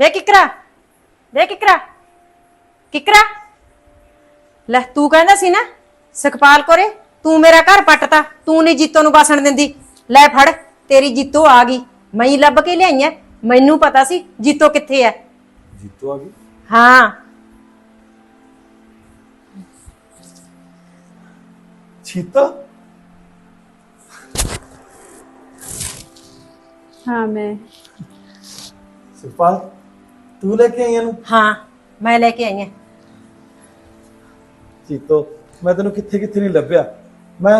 ਵੇ ਕਿਕਰਾ ਵੇ ਕਿਕਰਾ ਕਿਕਰਾ। ਲੈ ਤੂੰ ਕਹਿੰਦਾ ਸੀ ਨਾ ਸੁਖਪਾਲ ਕੋਰੇ ਤੂੰ ਮੇਰਾ ਘਰ ਪੱਟਤਾ ਤੂੰ ਨਹੀਂ ਜੀਤੋ ਨੂੰ ਬਾਸਣ ਦਿੰਦੀ। ਲੈ ਫੜ ਤੇਰੀ ਜੀਤੋ ਆ ਗਈ ਮੈਂ ਹੀ ਲੱਭ ਕੇ ਲਿਆਈ ਐ ਮੈਨੂੰ ਪਤਾ ਸੀ ਜੀਤੋ ਕਿੱਥੇ ਐ। ਜੀਤੋ ਆ ਗਈ? ਹਾਂ। ਚੀਤਾ ਹਾਂ ਮੈਂ। ਸੁਖਪਾਲ? ਤੂੰ ਲੈ ਕੇ ਆਈ ਇਹਨੂੰ ਹਾਂ ਮੈਂ ਲੈ ਕੇ ਆਈ ਐ ਚੀਤੋ ਮੈਂ ਤੈਨੂੰ ਕਿੱਥੇ ਕਿੱਥੇ ਨਹੀਂ ਲੱਭਿਆ। ਮੈਂ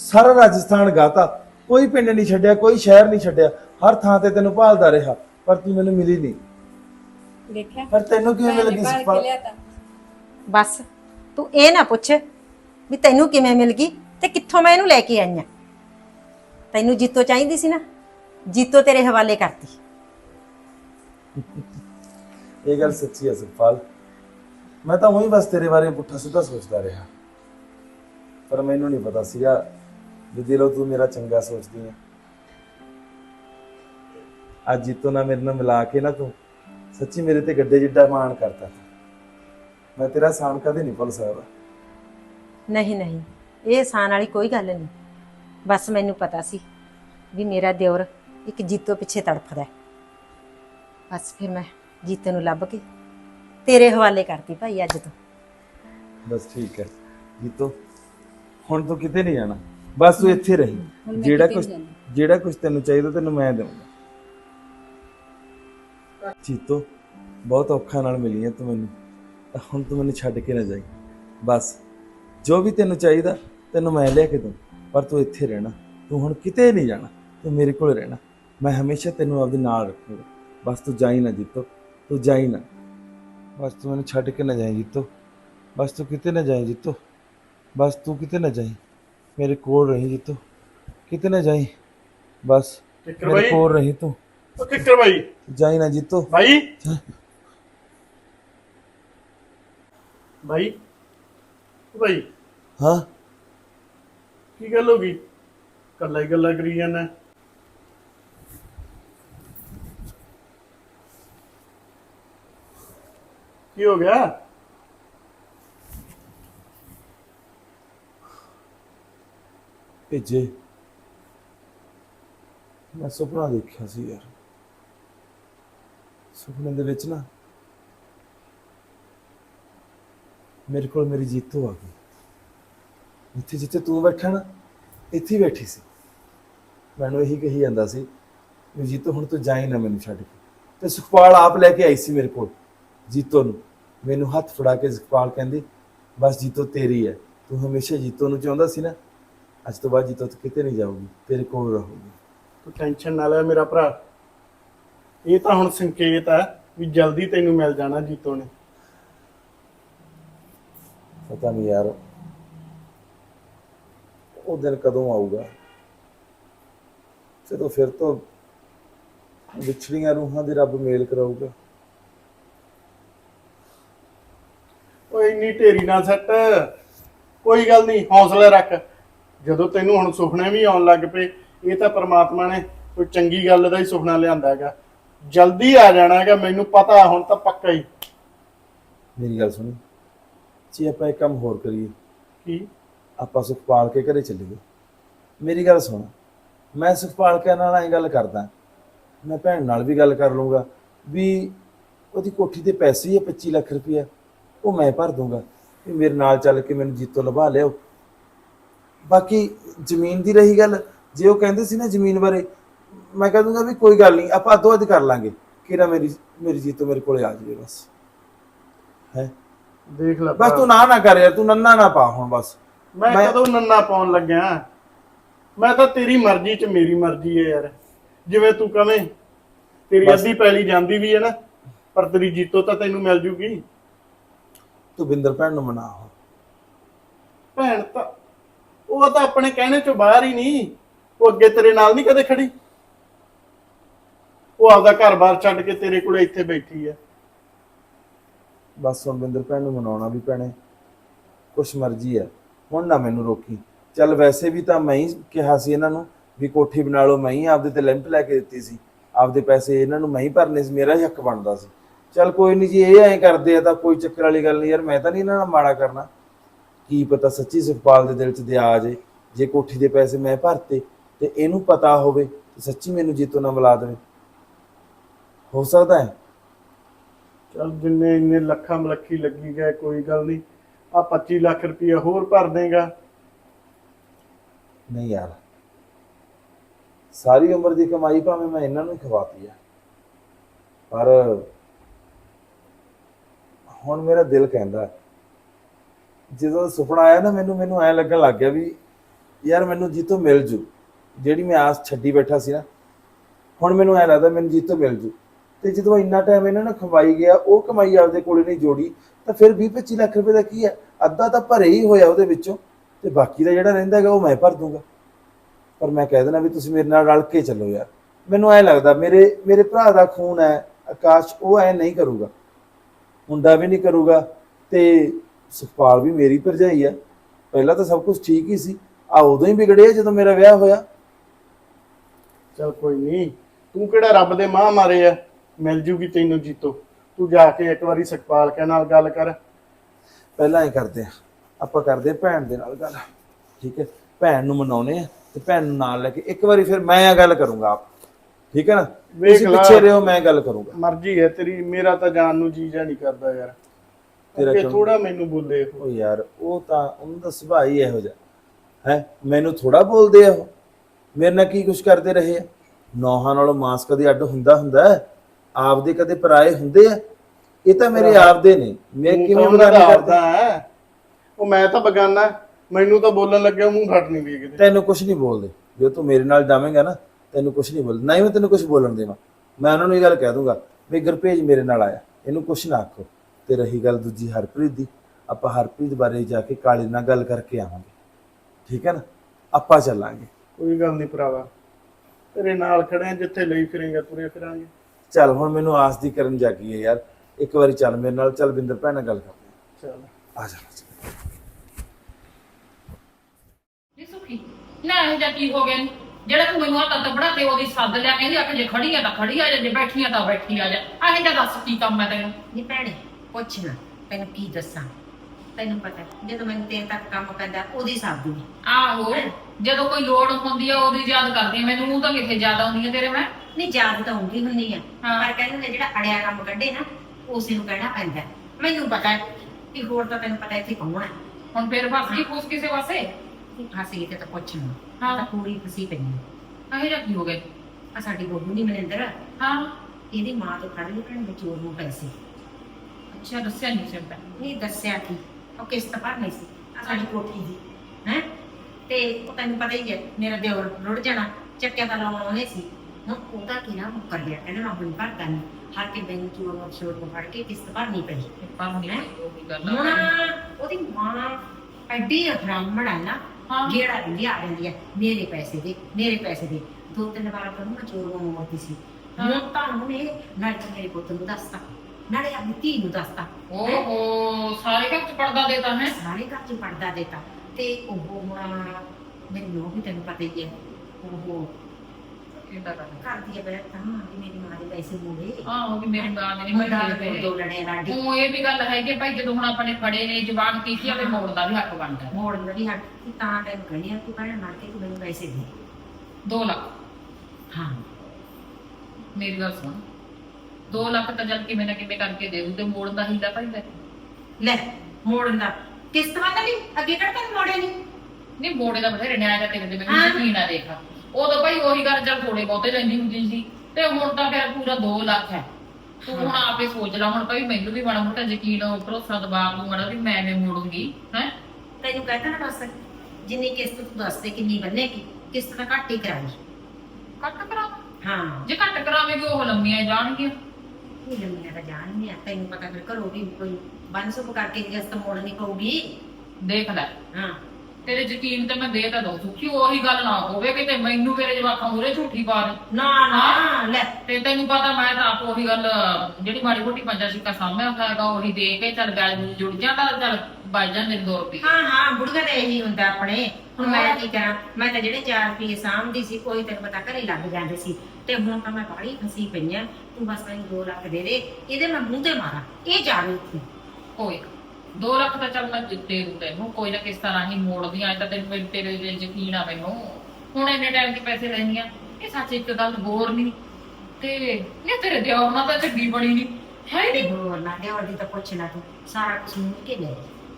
ਸਾਰਾ ਰਾਜਸਥਾਨ ਗਾਤਾ। ਕੋਈ ਪਿੰਡ ਨਹੀਂ ਛੱਡਿਆ ਕੋਈ ਸ਼ਹਿਰ ਨਹੀਂ ਛੱਡਿਆ। ਹਰ ਥਾਂ ਤੇ ਤੈਨੂੰ ਭਾਲਦਾ ਰਿਹਾ ਪਰ ਤੂੰ ਮੈਨੂੰ ਮਿਲੀ ਨਹੀਂ। ਦੇਖਿਆ? ਪਰ ਤੈਨੂੰ ਕਿਵੇਂ ਮਿਲ ਗਈ ਸੁਖਪਾਲ ਬਸ ਤੂੰ ਇਹ ਨਾ ਪੁੱਛ ਵੀ ਤੈਨੂੰ ਕਿਵੇਂ ਮਿਲ ਗਈ ਤੇ ਕਿੱਥੋਂ ਮੈਂ ਇਹਨੂੰ ਲੈ ਕੇ ਆਈ ਆ। ਤੈਨੂੰ ਜੀਤੋ ਚਾਹੀਦੀ ਸੀ ਨਾ ਜੀਤੋ ਤੇਰੇ ਹਵਾਲੇ ਕਰਤੀ। ਇਹ ਗੱਲ ਸੱਚੀ ਹੈ ਸੁਖਪਾਲ। ਮੈਂ ਤਾਂ ਉਹੀ ਬਸ ਤੇਰੇ ਬਾਰੇ ਪੁੱਠਾ ਸਿੱਧਾ ਸੋਚਦਾ ਰਿਹਾ। ਪਰ ਮੈਨੂੰ ਨਹੀਂ ਪਤਾ ਸੀਗਾ ਵੀ ਦਿਲੋਂ ਤੂੰ ਮੇਰਾ ਚੰਗਾ ਸੋਚਦੀ ਹੈ ਅੱਜ ਜਿੱਤੋਂ ਨਾ ਮੇਰੇ ਨਾਲ ਮਿਲਾ ਕੇ ਨਾ ਤੂੰ ਸੱਚੀ ਮੇਰੇ ਤੇ ਗੱਡੇ ਜਿੱਡਾ ਮਾਣ ਕਰਤਾ ਮੈਂ ਤੇਰਾ ਸਾਨ ਕਦੇ ਨਹੀਂ ਭੁੱਲ ਸਕਦਾ। ਨਹੀਂ ਨਹੀਂ, ਇਹ ਆਸਾਨ ਵਾਲੀ ਕੋਈ ਗੱਲ ਨਹੀਂ। ਬਸ ਮੈਨੂੰ ਪਤਾ ਸੀ ਵੀ ਮੇਰਾ ਦਿਓਰ ਇੱਕ ਜੀਤੋ ਪਿੱਛੇ ਤੜਫਦਾ ਹੈ। ਬਸ ਫਿਰ ਮੈਂ ਜੀਤੇ ਨੂੰ ਲੱਭ ਕੇ। ਤੇਰੇ ਹਵਾਲੇ ਕਰਤੀ ਭਾਈ ਅੱਜ ਤੋਂ। ਬਸ ਠੀਕ ਹੈ। ਜੀਤੋ ਹੁਣ ਤੂੰ ਕਿਤੇ ਨਹੀਂ ਜਾਣਾ। ਬਸ ਤੂੰ ਇੱਥੇ ਰਹੀ। ਜਿਹੜਾ ਕੁਝ ਜਿਹੜਾ ਕੁਝ ਤੈਨੂੰ ਚਾਹੀਦਾ ਤੈਨੂੰ ਮੈਂ ਦੇਵਾਂਗਾ। ਜੀਤੋ ਬਹੁਤ ਔਖਾ ਨਾਲ ਮਿਲੀ ਹੈ ਤੂੰ ਮੈਨੂੰ। ਤਾਂ ਹੁਣ ਤੂੰ ਮੈਨੂੰ ਛੱਡ ਕੇ ਨਾ ਜਾਈ। ਬਸ ਜੋ ਵੀ ਤੈਨੂੰ ਚਾਹੀਦਾ ਤੈਨੂੰ ਮੈਂ ਲਿਆ ਕੇ ਦੂੰ ਪਰ ਤੂੰ ਇੱਥੇ ਰਹਿਣਾ। ਤੂੰ ਹੁਣ ਕਿਤੇ ਨਹੀਂ ਜਾਣਾ। ਤੂੰ ਮੇਰੇ ਕੋਲ ਰਹਿਣਾ। ਮੈਂ ਹਮੇਸ਼ਾ ਤੈਨੂੰ ਆਪਦੇ ਨਾਲ ਰੱਖੂੰਗਾ। ਬਸ ਤੂੰ ਜਾਈ ਨਾ ਜੀਤੋ। ਤੂੰ ਜਾਈ ਨਾ। ਬਸ ਤੂੰ ਮੈਨੂੰ ਛੱਡ ਕੇ ਨਾ ਜਾਈ ਜੀਤੋ। ਬਸ ਤੂੰ ਕਿਤੇ ਨਾ ਜਾਈ ਜੀਤੋ। ਬਸ ਤੂੰ ਕਿਤੇ ਨਾ ਜਾਈ। ਮੇਰੇ ਕੋਲ ਰਹੀਂ ਜੀਤੋ। ਕਿਤੇ ਨਾ ਜਾਈ। ਬਸ ਕਿੱਕਰ ਮੇਰੇ ਬਾਈ? ਕੋਲ ਰਹੀਂ ਤੂੰ। ਉਹ ਕਿੱਕਰ ਬਾਈ। ਜਾਈ ਨਾ ਜੀਤੋ। ਬਾਈ? ਬਾਈ? ਉਹ ਬਾਈ। ਹਾਂ। ਕੀ ਗੱਲ ਹੋ ਗਈ? ਕੱਲਾ ਹੀ ਗੱਲਾਂ ਕਰੀ ਜਾਂਦਾ। ਕੀ ਹੋ ਗਿਆ? ਭੇਜੇ। ਮੈਂ ਸੁਪਨਾ ਦੇਖਿਆ ਸੀ ਯਾਰ। ਸੁਪਨੇ ਦੇ ਵਿੱਚ ਨਾ ਮੇਰੇ ਕੋਲ ਮੇਰੀ ਜੀਤੋ ਆ ਗਈ। ਜਿੱਥੇ ਜਿੱਥੇ ਤੂੰ ਬੈਠਾ ਨਾ, ਇੱਥੇ ਹੀ ਬੈਠੀ ਸੀ। ਮੈਨੂੰ ਇਹੀ ਕਹੀ ਜਾਂਦਾ ਸੀ ਵੀ ਜੀਤੋ ਹੁਣ ਤੂੰ ਜਾਈ ਨਾ ਮੈਨੂੰ ਛੱਡ ਕੇ। ਤੇ ਸੁਖਪਾਲ ਆਪ ਲੈ ਕੇ ਆਈ ਸੀ ਮੇਰੇ ਕੋਲ। ਜੀਤੋ ਨੂੰ। ਮੈਨੂੰ ਹੱਥ ਫੜਾ ਕੇ ਸੁਖਪਾਲ ਕਹਿੰਦੀ ਬਸ ਜੀਤੋ ਤੇਰੀ ਹੈ। ਤੂੰ ਹਮੇਸ਼ਾ ਜੀਤੋ ਨੂੰ ਚਾਹੁੰਦਾ ਸੀ ਨਾ ਅੱਜ ਤੋਂ ਬਾਅਦ ਜੀਤੋ ਤੂੰ ਕਿਤੇ ਨਹੀਂ ਜਾਊਗੀ। ਤੇਰੇ ਕੋਲ ਰਹੂਗੀ। ਤੂੰ ਟੈਨਸ਼ਨ ਨਾ ਲੈ ਮੇਰਾ ਭਰਾ। ਇਹ ਤਾਂ ਹੁਣ ਸੰਕੇਤ ਹੈ ਵੀ ਜਲਦੀ ਤੈਨੂੰ ਮਿਲ ਜਾਣਾ ਜੀਤੋ ਨੇ। ਪਤਾ ਨਹੀਂ ਯਾਰ ਉਹ ਦਿਨ ਕਦੋਂ ਆਊਗਾ? ਜਦੋਂ ਫਿਰ ਤੋਂ ਵਿਛੜੀਆਂ ਰੂਹਾਂ ਦੇ ਰੱਬ ਮੇਲ ਕਰਾਊਗਾ। ਇੰਨੀ ਢੇਰੀ ਨਾ ਸੱਟ। ਕੋਈ ਗੱਲ ਨਹੀਂ ਹੌਸਲਾ ਰੱਖ। ਜਦੋਂ ਤੈਨੂੰ ਹੁਣ ਸੁਪਨੇ ਵੀ ਆਉਣ ਲੱਗ ਪਏ ਇਹ ਤਾਂ ਪ੍ਰਮਾਤਮਾ ਨੇ ਕੋਈ ਚੰਗੀ ਗੱਲ ਦਾ ਹੀ ਸੁਪਨਾ ਲਿਆਂਦਾ ਹੈਗਾ। ਜਲਦੀ ਆ ਜਾਣਾ ਹੈਗਾ ਮੈਨੂੰ ਪਤਾ ਹੁਣ ਤਾਂ ਪੱਕਾ ਹੀ। ਮੇਰੀ ਗੱਲ ਸੁਣੀ। ਜੀ ਆਪਾਂ ਇੱਕ ਕੰਮ ਹੋਰ ਕਰੀਏ। ਕੀ? ਆਪਾਂ ਸੁਖਪਾਲ ਕੇ ਘਰੇ ਚੱਲੀਏ। ਮੇਰੀ ਗੱਲ ਸੁਣ। ਮੈਂ ਸੁਖਪਾਲ ਕੇ ਨਾਲ ਐਂ ਗੱਲ ਕਰਦਾ। ਮੈਂ ਭੈਣ ਨਾਲ ਵੀ ਗੱਲ ਕਰ ਲੂੰਗਾ ਵੀ ਉਹਦੀ ਕੋਠੀ ਤੇ ਪੈਸੇ ਹੀ ਆ 25 ਲੱਖ ਰੁਪਇਆ। ਉਹ ਮੈਂ ਭਰ ਦੂੰਗਾ ਵੀ ਮੇਰੇ ਨਾਲ ਚੱਲ ਕੇ ਮੈਨੂੰ ਜੀਤੋ ਲਵਾ ਲਿਓ ਬਾਕੀ ਜ਼ਮੀਨ ਦੀ ਰਹੀ ਗੱਲ ਜੇ ਉਹ ਕਹਿੰਦੇ ਸੀ ਨਾ ਜ਼ਮੀਨ ਬਾਰੇ ਮੈਂ ਕਹਿ ਦੂੰਗਾ ਵੀ ਕੋਈ ਗੱਲ ਨਹੀਂ ਆਪਾਂ ਅੱਧੋ ਅੱਧ ਕਰ ਲਾਂਗੇ ਕਿਰਾ ਮੇਰੀ ਮੇਰੀ ਜੀਤੋ ਮੇਰੇ ਕੋਲੇ ਆ ਜਾਵੇ ਬਸ। ਹੈ? ਦੇਖ ਲੈ ਬਸ ਤੂੰ ਨਾ ਨਾ ਕਰ ਯਾਰ ਤੂੰ ਨੰਨਾ ਨਾ ਪਾ ਹੁਣ ਬਸ। ਮੈਂ ਕਦੋਂ ਨੰਨਾ ਪਾਉਣ ਲੱਗਿਆ? ਮੈਂ ਤਾਂ ਤੇਰੀ ਮਰਜ਼ੀ 'ਚ ਮੇਰੀ ਮਰਜ਼ੀ ਹੈ ਯਾਰ। ਜਿਵੇਂ ਤੂੰ ਕਵੇਂ ਤੇਰੀ। ਅੱਧੀ ਪੈਲੀ ਜਾਂਦੀ ਵੀ ਹੈ ਨਾ ਪਰ ਤੇਰੀ ਜੀਤੋ ਤਾਂ ਤੈਨੂੰ ਮਿਲ ਜੂਗੀ। ਤੂੰ ਬਿੰਦਰ ਭੈਣ ਨੂੰ ਮਨਾ ਹੁਣ। ਭੈਣ ਤਾਂ ਉਹ ਤਾਂ ਆਪਣੇ ਕਹਿਣੇ ਚੋਂ ਬਾਹਰ ਹੀ ਨਹੀਂ। ਉਹ ਅੱਗੇ ਤੇਰੇ ਨਾਲ ਨਹੀਂ ਕਦੇ ਖੜੀ। ਉਹ ਆਪਦਾ ਘਰ-ਬਾਰ ਛੱਡ ਕੇ ਤੇਰੇ ਕੋਲੇ ਇੱਥੇ ਬੈਠੀ ਹੈ। ਬਸ ਹੁਣ ਬਿੰਦਰ ਭੈਣ ਨੂੰ ਮਨਾਉਣਾ ਵੀ ਪੈਣੇ। ਕੁਛ ਮਰਜ਼ੀ ਹੈ। ਹੁਣ ਨਾ ਮੈਨੂੰ ਰੋਕੀ। ਚੱਲ ਵੈਸੇ ਵੀ ਤਾਂ ਮੈਂ ਹੀ ਕਿਹਾ ਸੀ ਇਹਨਾਂ ਨੂੰ ਵੀ ਕੋਠੀ ਬਣਾ ਲਓ ਮੈਂ ਹੀ ਆਪਦੇ ਤੇ ਲਿੰਟ ਲੈ ਕੇ ਦਿੱਤੀ ਸੀ। ਆਪਦੇ ਪੈਸੇ ਇਹਨਾਂ ਨੂੰ ਮੈਂ ਹੀ ਭਰਨੇ ਸੀ ਮੇਰਾ ਹੀ ਹੱਕ ਬਣਦਾ ਸੀ। ਚੱਲ ਕੋਈ ਨਹੀਂ ਜੀ ਇਹ ਐਂ ਕਰਦੇ ਆ ਤਾਂ ਕੋਈ ਚੱਕਰ ਵਾਲੀ ਗੱਲ ਨਹੀਂ ਯਾਰ ਮੈਂ ਤਾਂ ਨਹੀਂ ਇਹਨਾਂ ਨਾਲ ਮਾੜਾ ਕਰਨਾ। ਕੀ ਪਤਾ ਸੱਚੀ ਸੁਖਪਾਲ ਦੇ ਦਿਲ 'ਚ ਦਇਆ ਆ ਜੇ ਜੇ ਕੋਠੀ ਦੇ ਪੈਸੇ ਮੈਂ ਭਰਤੇ ਤੇ ਇਹਨੂੰ ਪਤਾ ਹੋਵੇ ਤੇ ਸੱਚੀ ਮੈਨੂੰ ਜੀਤੋ ਨਾ ਮਿਲਾ ਦੇਵੇ। ਹੋ ਸਕਦਾ ਹੈ? ਚਲ ਜਿੰਨੇ ਇੰਨੇ ਲੱਖਾਂ ਮਲੱਖੀ ਲੱਗੀ ਗਏ ਕੋਈ ਗੱਲ ਨਹੀਂ ਆ 25 ਲੱਖ ਰੁਪਇਆ ਹੋਰ ਭਰ ਦੇਗਾ। ਨਹੀਂ ਯਾਰ ਸਾਰੀ ਉਮਰ ਦੀ ਕਮਾਈ ਭਾਵੇਂ ਮੈਂ ਇਹਨਾਂ ਨੂੰ ਹੀ ਖਵਾਤੀ ਆ ਪਰ ਹੁਣ ਮੇਰਾ ਦਿਲ ਕਹਿੰਦਾ ਜਦੋਂ ਸੁਪਨਾ ਆਇਆ ਨਾ ਮੈਨੂੰ ਮੈਨੂੰ ਐ ਲੱਗਣ ਲੱਗ ਗਿਆ ਵੀ ਯਾਰ ਮੈਨੂੰ ਜੀਤੋਂ ਮਿਲ ਜੂ। ਜਿਹੜੀ ਮੈਂ ਆਸ ਛੱਡੀ ਬੈਠਾ ਸੀ ਨਾ, ਹੁਣ ਮੈਨੂੰ ਐ ਲੱਗਦਾ ਮੈਨੂੰ ਜੀਤੋਂ ਮਿਲ ਜੂ। ਤੇ ਜਦੋਂ ਇੰਨਾ ਟਾਈਮ ਇਹਨਾਂ ਨੇ ਖਵਾਈ ਗਿਆ, ਉਹ ਕਮਾਈ ਆਪਦੇ ਕੋਲੇ ਨਹੀਂ ਜੋੜੀ, ਤਾਂ ਫਿਰ 20 25 ਲੱਖ ਰੁਪਏ ਦਾ ਕੀ ਹੈ? ਅੱਧਾ ਤਾਂ ਭਰੇ ਹੀ ਹੋਇਆ ਉਹਦੇ ਵਿੱਚੋਂ। ਤੇ ਬਾਕੀ ਦਾ ਜਿਹੜਾ ਰਹਿੰਦਾ ਹੈਗਾ ਉਹ ਮੈਂ ਭਰ ਦੂੰਗਾ। ਪਰ ਮੈਂ ਕਹਿ ਦੇਣਾ ਵੀ ਤੁਸੀਂ ਮੇਰੇ ਨਾਲ ਰਲ ਕੇ ਚੱਲੋ ਯਾਰ। ਮੈਨੂੰ ਐ ਲੱਗਦਾ, ਮੇਰੇ ਮੇਰੇ ਭਰਾ ਦਾ ਖੂਨ ਹੈ, ਆਕਾਸ਼ ਉਹ ਐ ਨਹੀਂ ਕਰੂਗਾ। ਮੁੰਡਾ ਵੀ ਨਹੀਂ ਕਰੂਗਾ ਤੇ ਸੁਖਪਾਲ ਵੀ ਮੇਰੀ ਭਰਜਾਈ ਆ। ਪਹਿਲਾਂ ਤਾਂ ਸਭ ਕੁਝ ਠੀਕ ਹੀ ਸੀ। ਆ ਉਦੋਂ ਹੀ ਵਿਗੜਿਆ ਜਦੋਂ ਮੇਰਾ ਵਿਆਹ ਹੋਇਆ। ਚਲ ਕੋਈ ਨਹੀਂ ਤੂੰ ਕਿਹੜਾ ਰੱਬ ਦੇ ਮਾਂ ਮਾਰੇ ਆ? ਮਿਲ ਜੂਗੀ ਤੈਨੂੰ ਜੀਤੋ। ਤੂੰ ਜਾ ਕੇ ਇੱਕ ਵਾਰੀ ਸੁਖਪਾਲ ਕੇ ਨਾਲ ਗੱਲ ਕਰ। ਪਹਿਲਾਂ ਇਹ ਕਰਦੇ ਆ। ਆਪਾਂ ਕਰਦੇ ਆ ਭੈਣ ਦੇ ਨਾਲ ਗੱਲ। ਠੀਕ ਹੈ? ਭੈਣ ਨੂੰ ਮਨਾਉਨੇ ਆ ਤੇ ਭੈਣ ਨੂੰ ਨਾਲ ਲੈ ਕੇ ਇੱਕ ਵਾਰੀ ਫਿਰ ਮੈਂ ਇਹ ਗੱਲ ਕਰੂੰਗਾ ਆਪ। ਠੀਕ ਹੈ ਨਾ? ਤੁਸੀਂ। ਪਿੱਛੇ ਰਹੋ ਮੈਂ ਗੱਲ ਕਰੂੰਗਾ। ਮਰਜ਼ੀ ਹੈ ਤੇਰੀ ਮੇਰਾ ਤਾਂ ਜਾਣ ਨੂੰ ਜੀ ਜਾ ਨਹੀਂ ਕਰਦਾ ਯਾਰ। ਤੇਰਾ ਕਿਉਂ? ਥੋੜਾ ਮੈਨੂੰ ਬੋਲੇ ਉਹ। ਯਾਰ ਉਹ ਤਾਂ ਉਹਨਾਂ ਦਾ ਸੁਭਾਅ ਹੀ ਇਹੋ ਜਿਹਾ। ਹੈ ਮੈਨੂੰ ਥੋੜਾ ਬੋਲਦੇ ਆ ਉਹ। ਮੇਰੇ ਨਾਲ ਕੀ ਕੁਛ ਕਰਦੇ ਰਹੇ ਆ? ਨੌਹਾਂ ਨਾਲੋਂ ਮਾਸ ਕਦੇ ਅੱਡ ਹੁੰਦਾ ਹੁੰਦਾ ਆਪਦੇ ਕਦੇ ਪਰਾਏ ਹੁੰਦੇ ਆ? ਇਹ ਤਾਂ ਮੇਰੇ ਆਪਦੇ ਨੇ। ਮੈਂ ਕਿਵੇਂ ਉਹਨਾਂ ਦਾ ਕਰਦਾ? ਆਪਦਾ ਹੈ। ਉਹ ਮੈਂ ਤਾਂ ਬਗਾਨਾ। ਮੈਨੂੰ ਤਾਂ ਬੋਲਣ ਲੱਗਿਆ ਮੂੰਹ ਫਟ ਨਹੀਂ ਵੀ ਕਿਤੇ। ਤੈਨੂੰ ਕੁਛ ਨਹੀਂ ਬੋਲਦੇ। ਜੇ ਤੂੰ ਮੇਰੇ ਨਾਲ ਜਾਵੇਂਗਾ ਨਾ ਤੈਨੂੰ ਕੁਛ ਨਹੀਂ ਬੋਲ ਨਾ ਹੀ ਮੈਂ ਤੈਨੂੰ ਕੁਛ ਬੋਲਣ ਦੇਵਾਂ। ਮੈਂ ਉਹਨਾਂ ਨੂੰ ਇਹ ਗੱਲ ਕਹਿ ਦੂੰਗਾ ਵੀ ਗੁਰਪੇਜ ਮੇਰੇ ਨਾਲ ਆਇਆ ਇਹਨੂੰ ਕੁਛ ਨਾ ਆਖੋ। ਤੇ ਰਹੀ ਗੱਲ ਦੂਜੀ ਹਰਪ੍ਰੀਤ ਦੀ ਆਪਾਂ ਹਰਪ੍ਰੀਤ ਬਾਰੇ ਜਾ ਕੇ ਕਾਲੀ ਨਾਲ ਗੱਲ ਕਰਕੇ ਆਵਾਂਗੇ। ਠੀਕ ਹੈ ਨਾ? ਆਪਾਂ ਚੱਲਾਂਗੇ। ਕੋਈ ਗੱਲ ਨਹੀਂ ਭਰਾਵਾ। ਤੇਰੇ ਨਾਲ ਖੜੇ ਆ ਜਿੱਥੇ ਲਈ ਫਿਰੇਗਾ ਤੁਰੇ ਫਿਰਾਂਗੇ। ਚੱਲ ਹੁਣ ਮੈਨੂੰ ਆਸ ਦੀ ਕਰਨ ਜਾਗੀ ਹੈ ਯਾਰ। ਇੱਕ ਵਾਰੀ ਚੱਲ ਮੇਰੇ ਨਾਲ ਚੱਲ ਬਿੰਦਰ ਭੈਣ ਨਾਲ ਗੱਲ ਕਰਦੇ ਚਲ। ਆ ਜਾ ਜਾ। ਨੀ ਸੁਖੀ ਲੈ ਇਹ ਜਾਂ ਕੀ ਹੋ ਗਿਆ ਨੀ? ਜਿਹੜਾ ਤੂੰ ਮੈਨੂੰ ਹੱਥ ਤਬੜਾ ਤੇ ਉਹਦੀ ਸੱਦ ਲਿਆ ਕਹਿੰਦੀ ਆ ਕਿ ਜੇ ਖੜੀ ਆ ਤਾਂ ਖੜੀ ਆ ਜੇ ਜੇ ਬੈਠੀ ਆ ਤਾਂ ਬੈਠੀ ਆ ਜਾ। ਆਹ ਜਾਂ ਦੱਸ ਕੀ ਕੰਮ ਹੈ ਤੈਨੂੰ। ਨੀ ਭੈਣੇ ਪੁੱਛ ਨਾ ਤੈਨੂੰ ਕੀ ਦੱਸਾਂ? ਤੈਨੂੰ ਪਤਾ ਜਦੋਂ ਮੈਨੂੰ ਤੇਰੇ ਤੱਕ ਕੰਮ ਪੈਂਦਾ ਉਹਦੀ ਸਾਬਦੀ ਆਹੋ ਜਦੋਂ ਕੋਈ ਲੋੜ ਹੁੰਦੀ ਆ ਉਹਦੀ ਯਾਦ ਕਰਦੀ ਆ। ਮੈਨੂੰ ਉਹ ਤਾਂ ਕਿੱਥੇ ਯਾਦ ਆਉਂਦੀ ਆ ਤੇਰੇ ਮੈਂ? ਨਹੀਂ ਯਾਦ ਤਾਂ ਹੁੰਦੀ ਹੁੰਦੀ ਆ। ਹਾਂ। ਪਰ ਕਹਿੰਦੇ ਨੇ ਜਿਹੜਾ ਅੜਿਆ ਕੰਮ ਕੱਢੇ ਨਾ ਉਸੇ ਨੂੰ ਕਹਿਣਾ ਪੈਂਦਾ। ਮੈਨੂੰ ਪਤਾ ਹੈ ਕਿ ਹੋਰ ਤਾਂ ਤੈਨੂੰ ਪਤਾ ਇੱਥੇ ਕੌਣ ਹੈ ਹੁਣ ਫੇਰ ਫਸ ਗਈ ਫੂਸ ਕਿਸੇ ਪਾਸੇ? ਫਸੀ ਤੇ ਤਾਂ ਪੁੱਛ ਨਾ ਹਾਂ। ਤਾਂ ਪੂਰੀ ਫਸੀ ਪਈ ਆਹ ਜਾਂ ਕੀ ਹੋ ਗਿਆ? ਆ ਸਾਡੀ ਬੋਲੂ ਨਹੀਂ ਮਨਿੰਦਰ। ਹਾਂ। ਇਹਦੀ ਮਾਂ ਤੋਂ ਫੜ ਲਈ ਭੈਣ ਦੇ ਚੋਰ ਨੂੰ ਪੈਸੇ। ਅੱਛਾ ਦੱਸਿਆ ਨਹੀਂ ਸਿੰਪਲ ਨਹੀਂ ਦੱਸਿਆ ਕੀ? ਉਹ ਕਿਸ਼ਤ ਭਰਨੀ ਸੀ। ਆ ਸਾਡੀ ਕੋਠੀ ਦੀ ਹੈ? ਤੇ ਉਹ ਤੈਨੂੰ ਪਤਾ ਹੀ ਹੈ ਮੇਰਾ ਦਿਓਰ ਰੁੜ ਜਾਣਾ। ਚੱਕਿਆ ਤਾਂ ਲਾਉਣ ਆਉਣੇ ਸੀ। ਹੁਣ ਉਹਦਾ ਕੀ ਨਾ ਮੁੱਕਰ ਗਿਆ। ਕਹਿੰਦਾ ਮੈਂ ਹੁਣ ਭਰਦਾ ਨਹੀਂ ਹਰ ਕੇ ਬੈਂਕ ਚੋਂ ਉਹ ਸ਼ੋਰ ਨੂੰ ਫੜ ਕੇ ਕਿਸ਼ਤ ਭਰਨੀ ਪਈ। ਪਰ ਨਹੀਂ ਉਹ ਵੀ ਗੱਲ ਹੁਣ ਆ ਉਹਦੀ ਮਾਂ ਐਡੀ ਹੈ ਨਾ। ਹਾਂ। ਜਿਹੜਾ ਦਿੰਦੀ ਆ ਜਾਂਦੀ ਹੈ ਮੇਰੇ ਪੈਸੇ ਦੇ ਮੇਰੇ ਪੈਸੇ ਦੇ। ਦੋ ਤਿੰਨ ਵਾਰ ਤਾਂ ਮੈਂ ਚੋਰ ਨੂੰ ਮੋੜਦੀ ਸੀ। ਹੁਣ ਤਾਂ ਉਹਨੇ ਨਾਲੇ ਤਾਂ ਮੇਰੇ ਪੁੱਤ ਨੂੰ ਦੱਸਤਾ। ਨਾਲੇ ਆਪਣੀ ਧੀ ਨੂੰ ਦੱਸਤਾ। ਓਹੋ ਸਾਰੇ ਘਰ ਚ ਪਰਦਾ ਦੇਤਾ ਹੈ? ਸਾਰੇ ਘਰ ਚ ਪੜਦਾ ਦੇਤਾ। ਤੇ ਉਹ ਹੁਣ ਮੈਨੂੰ ਵੀ ਤੈਨੂੰ ਪਤਾ ਹੀ ਹੈ। ਉਹ ਕਿੰਦਾ ਕਰ ਕਰਦੀ ਹੈ ਬੜਾ ਤਾਂ ਕਿ ਮੇਰੀ ਮਾਂ ਦੇ ਪੈਸੇ ਮੋੜੇ ਆਹੋ ਵੀ ਮੇਰੀ ਮਾਂ ਨੇ ਮੁੰਡਾ ਨਹੀਂ ਦੋ ਲੜੇ ਰਾਡੀ ਉਹ ਇਹ ਵੀ ਗੱਲ ਹੈ ਕਿ ਭਾਈ ਜਦੋਂ ਹੁਣ ਆਪਾਂ ਨੇ ਫੜੇ ਨੇ ਜਵਾਨ ਕੀਤੀ ਆ ਤੇ ਮੋੜ ਦਾ ਵੀ ਹੱਕ ਬਣਦਾ। ਮੋੜ ਲੜੀ ਹਟ ਕਿ ਤਾਂ ਤੈਨੂੰ ਕਹਿੰਦੀ ਆ ਕਿ ਭੈਣ ਮਾਰ ਕੇ ਤੂੰ ਮੈਨੂੰ ਪੈਸੇ ਦੇ। 2 ਲੱਖ। ਹਾਂ। ਮੇਰੀ ਗੱਲ ਸੁਣ। 2 ਲੱਖ ਤਾਂ ਜਦ ਕਿਵੇਂ ਨਾ ਕਿਵੇਂ ਕਰਕੇ ਦੇ ਦੂੰ ਤੇ ਮੋੜ ਦਾ ਹੀਲਾ ਭਾਈ ਲੈ। ਲੈ ਮੋੜਨ ਦਾ। ਕਿਸ਼ਤ ਵਾਲਾ ਵੀ ਅੱਗੇ ਕਿਹੜਾ ਤੈਨੂੰ ਮੋੜੇ ਨਹੀਂ ਨਹੀਂ ਮੋੜੇ ਦਾ ਬਥੇਰੇ ਨਿਆਇ ਦਾ ਤੇਰੇ ਦੇ ਮੈਨੂੰ ਹਾਂ। ਯਕੀਨ ਆ ਦੇਖ। ਉਦੋਂ ਭਾਈ ਉਹੀ ਗੱਲ ਚੱਲ ਥੋੜੇ ਬਹੁਤੇ ਲੈਂਦੀ ਹੁੰਦੀ ਸੀ। ਤੇ ਹੁਣ ਤਾਂ ਫਿਰ ਪੂਰਾ 2 ਲੱਖ ਹੈ। ਤੂੰ ਹੁਣ ਆਪੇ ਸੋਚ ਲੈ ਹੁਣ ਭਾਈ ਮੈਨੂੰ ਵੀ ਮਾੜਾ ਮੋਟਾ ਯਕੀਨ ਭਰੋਸਾ ਦਬਾ ਲੂੰ ਮਾੜਾ ਵੀ ਮੈਂ ਐਵੇਂ ਮੋੜੂੰਗੀ ਹੈ? ਤੈਨੂੰ ਕਹਤਾ ਨਾ ਬਸ ਜਿੰਨੀ ਕਿਸ਼ਤ ਤੂੰ ਦੱਸ ਦੇ ਕਿੰਨੀ ਬੰਨੇਗੀ ਕਿਸ਼ਤ ਤਾਂ ਘੱਟ ਹੀ ਕਰਾਈ ਕੱਟ ਕਰਾ ਹਾਂ। ਜੇ ਘੱਟ ਕਰਾਵੇਂਗੀ ਉਹ ਲੰਮੀਆਂ ਜਾਣਗੀਆਂ। ਇਹ ਲੰਮੀਆਂ ਤਾਂ ਜਾਣ ਨਹੀਂ ਆ ਤੈਨੂੰ ਪਤਾ ਫਿਰ ਘਰੋਂ ਵੀ ਕੋਈ ਬੰਨ ਸੁਪ ਕਰਕੇ ਕਿਸ਼ਤ ਮੋੜਨੀ ਪਊਗੀ। ਦੇਖ ਲੈ। ਹਾਂ। ਤੇਰੇ ਯਕੀਨ ਤੇ ਮੈਂ ਦੇ ਤਾਂ ਦਊਂ ਸੁਖੀ ਉਹੀ ਗੱਲ ਨਾ ਹੋਵੇ ਕਿਤੇ ਮੈਨੂੰ ਮੇਰੇ ਜਵਾਕਾਂ ਮੂਰੇ ਝੂਠੀ ਪਾ ਦੇ ਨਾ ਨਾ ਲੈ। ਤੇ ਤੈਨੂੰ ਪਤਾ ਮੈਂ ਤਾਂ ਆਪ ਉਹੀ ਗੱਲ ਜਿਹੜੀ ਮਾੜੀ ਮੋਟੀ ਪੰਜਾ ਸਿੱਕਾ ਸਾਹਮਣੇ ਆਉਂਦਾ ਹੈਗਾ ਉਹੀ ਦੇ ਕੇ ਚੱਲ ਬੈਲ ਨੂੰ ਜੁੜ ਜਾਂਦਾ ਚੱਲ ਵੱਜ ਜਾਂਦੇ ਨੇ 2 ਰੁਪਏ। ਹਾਂ ਹਾਂ ਬੁੜਗਾ ਤਾਂ ਇਹੀ ਹੁੰਦਾ ਆਪਣੇ। ਹੁਣ ਮੈਂ ਕੀ ਕਰਾਂ? ਮੈਂ ਤਾਂ ਜਿਹੜੇ 4 ਰੁਪਏ ਸਾਂਭਦੀ ਸੀ ਕੋਈ ਤੈਨੂੰ ਪਤਾ ਘਰੇ ਲੱਗ ਜਾਂਦੇ ਸੀ। ਤੇ ਹੁਣ ਤਾਂ ਮੈਂ ਬਾਹਲੀ ਫਸੀ ਪਈ ਆ। ਤੂੰ ਬਸ ਮੈਨੂੰ 2 ਲੱਖ ਦੇ ਦੇ ਇਹਦੇ ਮੈਂ ਮੂੰਹ ਤੇ ਮਾਰਾਂ। ਇਹ ਜਾਣੂ ਤੂੰ ਕੋਈ 2 ਲੱਖ ਤਾਂ ਚੱਲ ਮੈਂ ਦਿੱਤੇ ਦੂੰ ਤੈਨੂੰ ਕੋਈ ਨਾ ਕਿਸ ਤਰ੍ਹਾਂ ਹੀ ਮੋੜਦੀ ਆਂ ਤਾਂ ਤੈਨੂੰ ਮੇਰੇ- ਤੇਰੇ ਤੇ ਯਕੀਨ ਆ ਮੈਨੂੰ। ਹੁਣ ਇੰਨੇ ਟਾਈਮ ਦੇ ਪੈਸੇ ਲੈਣੀ ਆ ਇਹ ਸੱਚ ਇੱਕ ਗੱਲ ਹੋਰ ਨਹੀਂ ਤੇ ਇਹ ਤੇਰੇ ਦਿਓਰ ਨਾਲ ਤਾਂ ਚੰਗੀ ਬਣੀ ਨਹੀਂ ਹੈ ਹੀ ਨਹੀਂ ਹੋਰ ਨਾ ਦੇ ਦੀ ਤਾਂ ਪੁੱਛ ਨਾ ਤੂੰ ਸਾਰਾ ਕੁਝ ਮੂੰਹ ਕੇ ਲੈ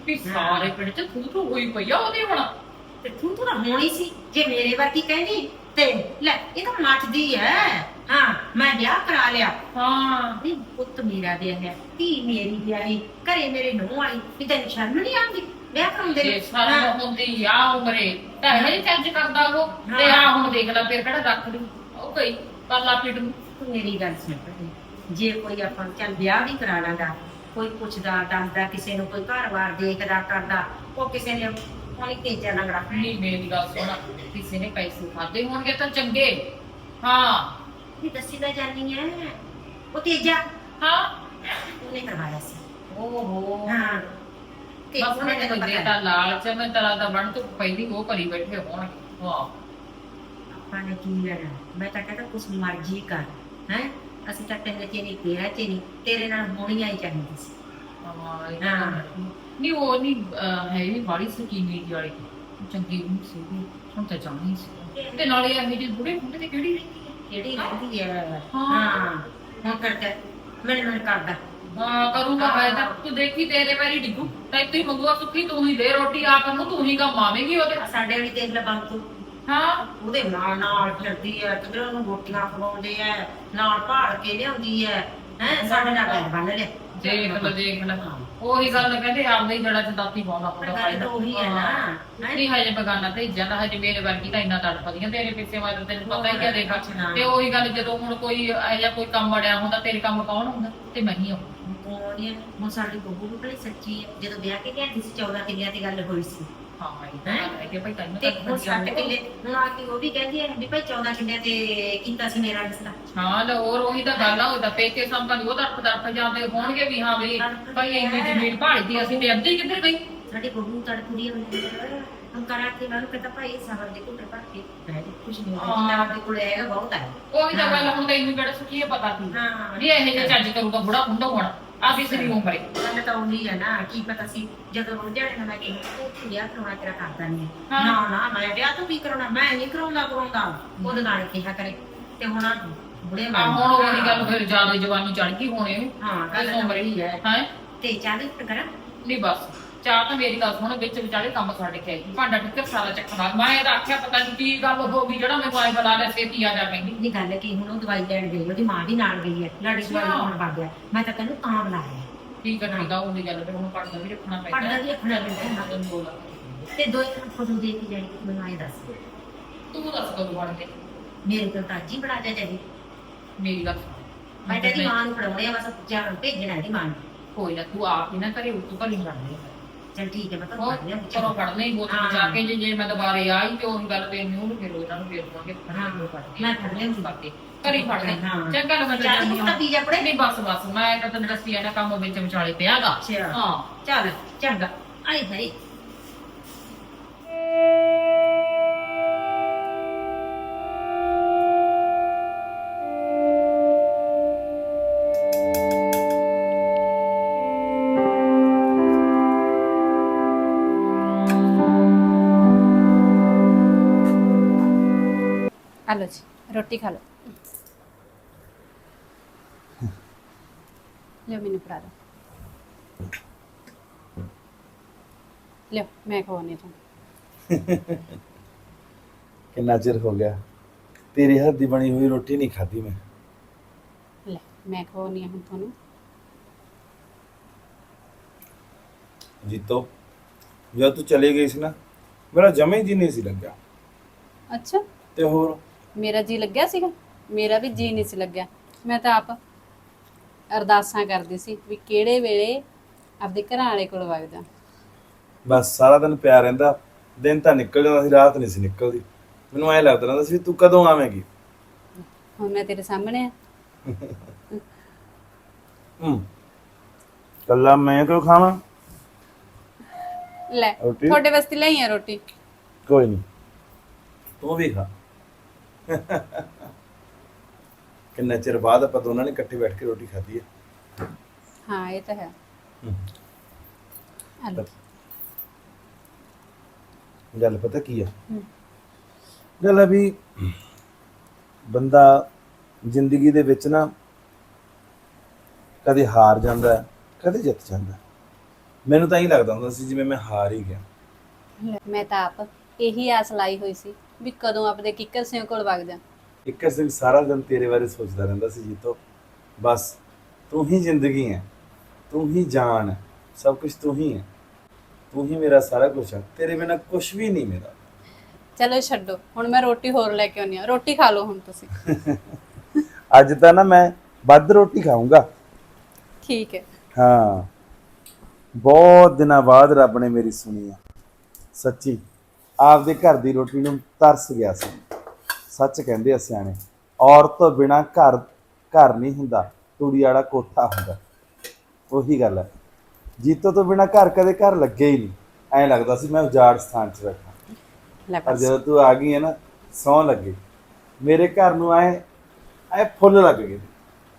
ਵੀ ਸਾਰੇ ਪਿੰਡ ਚ ਤੂੰ ਤੂੰ ਹੋਈ ਪਈ ਆ ਉਹਦੀ ਹੁਣ। ਤੇ ਤੂੰ ਤਾਂ ਹੋਣੀ ਸੀ ਜੇ ਮੇਰੇ ਵਰਗੀ ਕਹਿੰਦੀ ਤੇ ਲੈ ਇਹ ਤਾਂ ਮੱਚਦੀ ਐ। ਹਾਂ ਮੈਂ ਵਿਆਹ ਕਰਾ ਲਿਆ। ਹਾਂ। ਵੀ ਪੁੱਤ ਮੇਰਾ ਦੇ ਹੈ ਧੀ ਮੇਰੀ ਵਿਆਹੀ ਘਰੇ ਮੇਰੇ ਨੂੰਹ ਆਈ ਵੀ ਤੈਨੂੰ ਸ਼ਰਮ ਨਹੀਂ ਆਉਂਦੀ? ਵਿਆਹ ਕਰਾਉਂਦੇ ਜੇ ਨੇ ਸਾਰਾ ਹਾਂ। ਹੁੰਦੀ ਆ ਉਮਰੇ ਤਾਂ ਇਹ ਚੱਜ ਕਰਦਾ ਉਹ। ਤੇ। ਆ ਹੁਣ ਦੇਖ ਲੈ ਫਿਰ ਕਿਹੜਾ ਰੱਖ ਲੂ ਉਹ ਗਈ ਪਰਲਾ ਪਿੱਟ ਨੂੰ ਤੂੰ ਮੇਰੀ ਗੱਲ ਸੁਣ ਭੈਣੇ। ਜੇ ਕੋਈ ਆਪਾਂ ਚੱਲ ਵਿਆਹ ਵੀ ਕਰਾ ਲਾਂਗਾ ਕੋਈ ਪੁੱਛਦਾ ਦੱਸਦਾ ਕਿਸੇ ਨੂੰ ਕੋਈ ਘਰ-ਬਾਰ ਦੇਖਦਾ ਕਰਦਾ ਉਹ ਕਿਸੇ ਨੇ ਕੋਈ ਤੇਜਾ ਲੰਗੜਾ ਨਹੀਂ ਮੇਰੀ ਗੱਲ ਸੁਣ। ਕਿਸੇ ਨੇ ਪੈਸੇ ਖਾਦੇ ਹੋਣਗੇ ਤਾਂ ਚੰਗੇ। ਹਾਂ। ਵੀ ਦੱਸੀ ਤਾਂ ਜਾਨੀ ਐ ਉਹ ਤੇਜਾ। ਹਾਂ। ਉਹਨੇ ਕਰਵਾਇਆ ਸੀ। ਓਹੋ। ਹਾਂ। ਤੇ ਬਸ ਉਹਨੇ ਤੇ ਪਤਾ ਦੇਤਾ ਲਾਲਚ ਮੈਂ ਤਰਾ ਦਾ ਬਣ ਤੋਂ ਪਹਿਲੀ ਉਹ ਕਰੀ ਬੈਠੇ ਹੋਣਗੇ ਵਾਹ। ਆਪਾਂ ਨੇ ਕੀ ਲੈਣਾ? ਮੈਂ ਤਾਂ ਕਹਿੰਦਾ ਕੁਛ ਮਰਜ਼ੀ ਕਰ ਹੈ? ਅਸੀਂ ਤਾਂ ਤੇਰੇ ਚ ਨਹੀਂ ਤੇਰਾ ਚ ਨਹੀਂ ਤੇਰੇ ਨਾਲ ਹੋਣੀ ਆਈ ਚਾਹੀਦੀ ਸੀ। ਹਾਂ ਇਹ ਹਾਂ। ਤਾਂ ਨਹੀਂ ਉਹ ਨਹੀਂ ਅਹ, ਹੈ ਵੀ ਬੜੀ ਸਕੀਨੀ ਦੀ ਵਾਲੀ। ਚੰਗੀ ਨਹੀਂ ਸੀ ਹੁਣ ਤਾਂ ਜਾਣੀ ਸੀ। ਤੇ ਨਾਲੇ ਇਹ ਜਿਹੇ ਬੁੜੇ ਬੁੱਢੇ ਤੇ ਕਿਹੜੀ ਰਹਿੰਦੀ? ਹੈ ਕਿਹੜੀ ਰਹਿੰਦੀ ਹੈ। ਹਾਂ। ਹਾਂ। ਹੁਣ ਕਰਦਾ ਮੈਨੂੰ ਮਨ ਕਰਦਾ। ਹਾਂ ਕਰੂਗਾ ਮੈਂ ਤਾਂ। ਤੂੰ ਦੇਖੀ ਤੇਰੇ ਪੈਰੀ ਡਿੱਗੂ। ਤਾਂ ਤੂੰ ਮੰਗਵਾ ਸੁੱਖੀ ਤੂੰ ਹੀ ਦੇ ਰੋਟੀ ਆਪ ਨੂੰ ਤੂੰ ਹੀ ਕਮਾਵੇਂਗੀ ਉਹਦੇ। ਸਾਡੇ ਵਾਲੀ ਦੇਖ ਲੈ ਬੰਤੂ ਹਾਂ। ਉਹਦੇ ਨਾਲ ਨਾਲ ਫਿਰਦੀ ਹੈ ਕਿਧਰ ਉਹਨੂੰ ਰੋਟੀਆਂ ਖਵਾਉਂਦੇ ਐ ਨਾਲ ਭਾਲ ਕੇ ਲਿਆਉਂਦੀ ਐ ਹੈ ਸਾਡੇ ਨਾਲ ਪੈਰ ਬੰਨ ਲਿਆ। ਦੇਖ ਲੈ ਦੇਖ ਲੈ ਉਹੀ ਗੱਲ ਕਹਿੰਦੇ ਆਪਦੇ ਹੀ ਜੜਾ ਚ ਦਾਤੀ ਪਾਉਂਦਾ ਪਰ ਹੁੰਦਾ ਗੱਲ ਤਾਂ ਉਹੀ ਹੈ ਨਾ। ਹੈਂ? ਨਹੀਂ ਹਜੇ ਬਗਾਨਾ ਤੇ ਜਾਂਦਾ ਹਜੇ ਮੇਰੇ ਵਰਗੀ ਤਾਂ ਇੰਨਾ ਤੜਫਦੀਆਂ ਤੇਰੇ ਪਿੱਛੇ ਵਾਰ ਤੈਨੂੰ ਪਤਾ ਹੀ ਆ ਦੇਖ। ਹਾਂ। ਤੇ ਉਹੀ ਗੱਲ ਜਦੋਂ ਹੁਣ ਕੋਈ ਇਹੋ ਜਿਹਾ ਕੋਈ ਕੰਮ ਬੜਿਆ ਹੁੰਦਾ ਤੇਰੇ ਕੰਮ ਕੌਣ ਹੁੰਦਾ? ਤੇ ਮੈਂ ਹੀ ਹਾਂ ਉਹ ਨਹੀਂ ਹੁਣ ਸਾਡੀ ਬਹੂ ਵੀ ਬੜੀ ਸੱਚੀ ਹੈ। ਜਦੋਂ ਵਿਆਹ ਕੇ ਲਿਆਂਦੀ ਸੀ 14 ਕਿੱਲਿਆਂ ਦੀ ਗੱਲ ਹੋਈ ਸੀ। ਹਾਂ ਇਹ ਤਾਂ ਗੱਲ ਹੈ ਕਿ ਭਾਈ ਤੈਨੂੰ ਤੇ ਤਾਂ ਹੁਣ 60 ਕਿੱਲੇ ਹੁਣ ਆ ਕੇ ਉਹ ਵੀ ਕਹਿੰਦੀ ਹੈ ਵੀ ਭਾਈ 14 ਕਿੱਲਿਆਂ ਤੇ ਕੀਤਾ ਸੀ ਮੇਰਾ ਰਿਸ਼ਤਾ। ਹਾਂ ਲੈ ਹੋਰ ਉਹੀ ਤਾਂ ਗੱਲ ਆ ਉਹਦਾ ਪੇਕੇ ਸੰਪਨ ਉਹ ਦਰਪ ਦਰਪ ਜਾਂਦੇ ਹੋਣਗੇ ਵੀ ਹਾਂ ਵੀ ਭਾਈ ਇੰਨੀ ਜ਼ਮੀਨ ਭਾਲਦੀ ਅਸੀਂ ਤੇ ਅੱਧੀ ਕਿੱਧਰ ਗਈ? ਸਾਡੀ ਬਹੂ ਤੜਕੂੜੀ ਹੁੰਦੀ ਹੈ ਹੁਣ ਕਰਾ ਕੇ ਮੈਨੂੰ ਕਹਿੰਦਾ ਭਾਈ ਸਾਵਰ ਦੇ ਕੋਲ ਭਰ ਕੇ ਕੁਝ ਨਹੀਂ। ਹੁੰਦਾ। ਆਪਣੇ ਕੋਲ ਹੈਗਾ ਬਹੁਤ ਹੈ ਉਹੀ ਤਾਂ ਗੱਲ ਹੁਣ ਤੈਨੂੰ ਕਿਹੜਾ ਸੁਖੀ ਹੈ ਪਤਾ ਸੀ ਹਾਂ। ਵੀ ਇਹ ਜੇ ਚੱਜ ਕਰੂਗਾ ਬੁੜਾ ਹੁੰਦਾ ਹੋਣਾ। ਆਦੀ ਸਰੀ ਉਮਰੇ ਗੱਲ ਤਾਂ ਉਹੀ ਹੈ ਨਾ ਕੀ ਪਤਾ ਸੀ ਜਦੋਂ ਉਹ ਜਿਹੜੇ ਨਾਲ ਕਿ ਤੂੰ ਵਿਆਹ ਕਰਾਉਣਾ ਤੇਰਾ ਕਰਦਾ ਨਹੀਂ ਹਾਂ। ਨਾ ਨਾ ਮੈਂ ਵਿਆਹ ਤੂੰ ਕੀ ਕਰਾਉਣਾ ਮੈਂ ਨਹੀਂ ਕਰਾਉਂਦਾ ਕਰਾਉਂਦਾ ਉਹਦੇ ਨਾਲ ਕਿਹਾ ਕਰੇ ਤੇ ਹੁਣ ਆਹ ਬੁੜੇ ਆ ਹੁਣ ਉਹੀ ਗੱਲ ਫਿਰ ਜ਼ਿਆਦਾ ਜਵਾਨੀ ਚੜ ਗਈ ਹੋਣੇ ਹਾਂ ਗੱਲ ਤਾਂ ਉਹੀ ਹੈ ਹੈ ਤੇ ਚਾਲੀ ਫੁੱਟ ਕਰਾਂ ਨਹੀਂ ਬਸ ਚਾਹ ਤਾਂ ਮੇਰੀ ਗੱਲ ਸੁਣ ਵਿੱਚ ਵਿਚਾਲੇ ਕੰਮ ਛੱਡ ਕੇ ਆਈ। ਭਾਂਡਾ ਟਿੱਕਰ ਸਾਰਾ ਚੱਕਣਾ ਮੈਂ ਇਹਦਾ ਆਖਿਆ ਪਤਾ ਨਹੀਂ ਕੀ ਗੱਲ ਹੋ ਗਈ ਜਿਹੜਾ ਮੈਨੂੰ ਆਏ ਬੁਲਾ ਲਿਆ ਛੇਤੀ ਆ ਜਾ ਕਹਿੰਦੀ ਨਹੀਂ ਗੱਲ ਕੀ ਹੁਣ ਉਹ ਦਵਾਈ ਲੈਣ ਗਈ ਉਹਦੀ ਮਾਂ ਵੀ ਨਾਲ ਗਈ ਹੈ। ਲੜੀ ਦਵਾਈ ਅੱਛਾ। ਲਾਉਣ ਵਗ ਗਿਆ। ਮੈਂ ਤਾਂ ਤੈਨੂੰ ਤਾਂ ਬੁਲਾਇਆ। ਠੀਕ ਹੈ ਠੀਕ ਆ ਉਹਦੀ ਗੱਲ ਫਿਰ ਹੁਣ ਪੜਦਾ ਵੀ ਰੱਖਣਾ ਪੈਂਦਾ। ਪੜ੍ਹਦਾ ਵੀ ਰੱਖਣਾ ਪੈਂਦਾ। ਤੈਨੂੰ ਬੋਲ ਤੇ ਦੋ ਇੱਕ ਫੋਟੋ ਦੇ ਕੇ ਜਾਈ ਮੈਨੂੰ ਆਏ ਦੱਸ। ਤੂੰ ਦੱਸ ਕਦੋਂ ਬਣ ਕੇ ਮੇਰੇ ਕੋਲ ਤਾਂ ਅੱਜ ਹੀ ਜਾ ਜਾਈ ਮੇਰੀ ਗੱਲ ਸੁਣ। ਮੈਂ ਤੇਰੀ ਮਾਂ ਨੂੰ ਪੜਾਉਣੇ ਆ ਬਸ ਜਾਣ ਭੇਜਣਾ ਇਹਦੀ ਮਾਂ ਨੂੰ। ਕੋਈ ਨਾ ਤੂੰ ਆਪ ਹੀ ਨਾ ਕਰੇ ਉੱਤੋਂ ਭਲੀ ਬਣਨੀ ਚਲ ਠੀਕ ਹੈ ਮੈਂ ਤਾਂ ਹੋਰ ਪੜ ਲਿਆ ਚਲੋ ਪੜਨੇ ਹੀ ਬੋਤ ਹਾਂ। ਜਾ ਕੇ ਜੇ ਜੇ ਮੈਂ ਦੁਬਾਰੇ ਆਈ ਤੇ ਉਹੀ ਗੱਲ ਤੇ ਨਿਊ ਨੂੰ ਫਿਰ ਉਹਨਾਂ ਨੂੰ ਫੇਰ ਦਵਾਂਗੇ। ਹਾਂ, ਮੈਂ ਪੜ੍ਹ ਲਿਆਉਂਗੀ। ਬਾਕੀ ਕਰੀ ਫੜ ਲੈ ਹਾਂ। ਚੰਗਾ ਲਗਾ ਚਾਹ ਦੀ ਕੁੱਤਾ ਪੀ ਜਾ ਪੜੇ ਨਹੀਂ ਬਸ ਬਸ ਮੈਂ ਤਾਂ ਤੈਨੂੰ ਦੱਸੀ ਆ ਨਾ ਕੰਮ ਵਿੱਚ ਵਿਚਾਲੇ ਪਿਆਗਾ। ਅੱਛਾ। ਹਾਂ ਚੱਲ ਚੰਗਾ। ਆਈ ਭਾਈ ਆ ਲਓ ਜੀ ਰੋਟੀ ਖਾ ਲਓ ਲਿਓ ਮੈਨੂੰ ਫੜਾ ਦਿਓ ਲਿਓ ਮੈਂ ਖਵਾਉਣੀ ਤੁਹਾਨੂੰ ਕਿੰਨਾ ਚਿਰ ਹੋ ਗਿਆ ਤੇਰੇ ਹੱਥ ਦੀ ਬਣੀ ਹੋਈ ਰੋਟੀ ਨਹੀਂ ਖਾਧੀ ਮੈਂ ਲੈ ਮੈਂ ਖਵਾਉਣੀ ਆ ਹੁਣ ਤੁਹਾਨੂੰ ਜੀਤੋ ਜਦ ਤੂੰ ਚਲੇ ਗਈ ਸੀ ਨਾ ਮੇਰਾ ਜਮੇ ਜੀ ਨਹੀਂ ਸੀ ਲੱਗਿਆ ਅੱਛਾ ਤੇ ਹੋਰ ਮੇਰਾ ਜੀ ਲੱਗਿਆ ਸੀਗਾ? ਮੇਰਾ ਵੀ ਜੀ ਨਹੀਂ ਸੀ ਲੱਗਿਆ। ਮੈਂ ਤਾਂ ਆਪ ਅਰਦਾਸਾਂ ਕਰਦੀ ਸੀ ਵੀ ਕਿਹੜੇ ਵੇਲੇ ਆਪਦੇ ਘਰਾਂ ਵਾਲੇ ਕੋਲ ਵਗ ਜਾ ਬਸ ਸਾਰਾ ਦਿਨ ਪਿਆ ਰਹਿੰਦਾ। ਦਿਨ ਤਾਂ ਨਿਕਲ ਜਾਂਦਾ ਸੀ ਰਾਤ ਨਹੀਂ ਸੀ ਨਿਕਲਦੀ। ਮੈਨੂੰ ਐ ਲੱਗਦਾ ਰਹਿੰਦਾ ਸੀ ਵੀ ਤੂੰ ਕਦੋਂ ਆਵੇਂਗੀ? ਹੁਣ ਮੈਂ ਤੇਰੇ ਸਾਹਮਣੇ ਆ। ਹੂੰ। ਕੱਲਾ ਮੈਂ ਕਿਉਂ ਖਾਵਾਂ? ਲੈ ਰੋਟੀ? ਤੁਹਾਡੇ ਵਾਸਤੇ ਲਈ ਆ ਰੋਟੀ। ਕੋਈ ਨਹੀਂ। ਤੂੰ ਵੀ ਖਾ। ਕਿੰਨਾ ਚਿਰ ਬਾਅਦ ਆਪਾਂ ਦੋਨਾਂ ਨੇ ਇਕੱਠੇ ਬੈਠ ਕੇ ਰੋਟੀ ਖਾਧੀ ਹੈ? ਹਾਂ ਇਹ ਤਾਂ ਹੈ। ਲਓ। ਗੱਲ ਪਤਾ ਕੀ ਆ? ਗੱਲ ਆ ਵੀ ਬੰਦਾ ਜ਼ਿੰਦਗੀ ਦੇ ਵਿੱਚ ਨਾ ਕਦੇ ਹਾਰ ਜਾਂਦਾ ਹੈ, ਕਦੇ ਜਿੱਤ ਜਾਂਦਾ। ਮੈਨੂੰ ਤਾਂ ਹੀ ਲੱਗਦਾ ਹੁੰਦਾ ਸੀ ਜਿਵੇਂ ਮੈਂ ਹਾਰ ਹੀ ਗਿਆ। ਮੈਂ ਤਾਂ ਆਪ ਇਹੀ ਆਸ ਲਾਈ ਹੋਈ ਸੀ। ਵੀ ਕਦੋਂ ਆਪਦੇ ਕਿੱਕਰ ਸਿੰਘ ਕੋਲ ਵਗ ਜਾ। ਇੱਕ ਸਿੰਘ ਸਾਰਾ ਦਿਨ ਤੇਰੇ ਬਾਰੇ ਸੋਚਦਾ ਰਹਿੰਦਾ ਸੀ ਜੀਤੋ। ਬਸ ਤੂੰ ਹੀ ਜ਼ਿੰਦਗੀ ਹੈ ਤੂੰ ਹੀ ਜਾਨ ਹੈ ਸਭ ਕੁਝ ਤੂੰ ਹੀ ਹੈ। ਤੂੰ ਹੀ ਮੇਰਾ ਸਾਰਾ ਕੁਝ ਹੈ ਤੇਰੇ ਬਿਨਾ ਕੁਝ ਵੀ ਨਹੀਂ ਮੇਰਾ। ਚਲੋ ਛੱਡੋ ਹੁਣ ਮੈਂ ਰੋਟੀ ਹੋਰ ਲੈ ਕੇ ਆਉਣੀ ਆ ਰੋਟੀ ਖਾ ਲਓ ਹੁਣ ਤੁਸੀਂ। ਅੱਜ ਤਾਂ ਨਾ ਮੈਂ ਵੱਧ ਰੋਟੀ ਖਾਊਂਗਾ। ਠੀਕ ਹੈ। ਹਾਂ। ਬਹੁਤ ਦਿਨਾਂ ਬਾਅਦ ਰੱਬ ਨੇ ਮੇਰੀ ਸੁਣੀ ਆ ਸੱਚੀ। ਆਪਦੇ ਘਰ ਦੀ ਰੋਟੀ ਨੂੰ ਤਰਸ ਗਿਆ ਸੀ। ਸੱਚ ਕਹਿੰਦੇ ਆ ਸਿਆਣੇ ਔਰਤ ਤੋਂ ਬਿਨਾ ਘਰ ਘਰ ਨਹੀਂ ਹੁੰਦਾ ਤੂੜੀ ਵਾਲਾ ਕੋਠਾ ਹੁੰਦਾ। ਉਹੀ ਗੱਲ ਹੈ। ਜੀਤੋ ਤੋਂ ਬਿਨਾ ਘਰ ਕਦੇ ਘਰ ਲੱਗੇ ਹੀ ਨਹੀਂ। ਐਂ ਲੱਗਦਾ ਸੀ ਮੈਂ ਉਜਾੜ ਸਥਾਨ 'ਚ ਬੈਠਾ। ਪਰ ਜਦੋਂ ਤੂੰ ਆ ਗਈ ਹੈ ਨਾ ਸੌ ਲੱਗੇ। ਮੇਰੇ ਘਰ ਨੂੰ ਐ ਐ ਫੁੱਲ ਲੱਗ ਗਏ।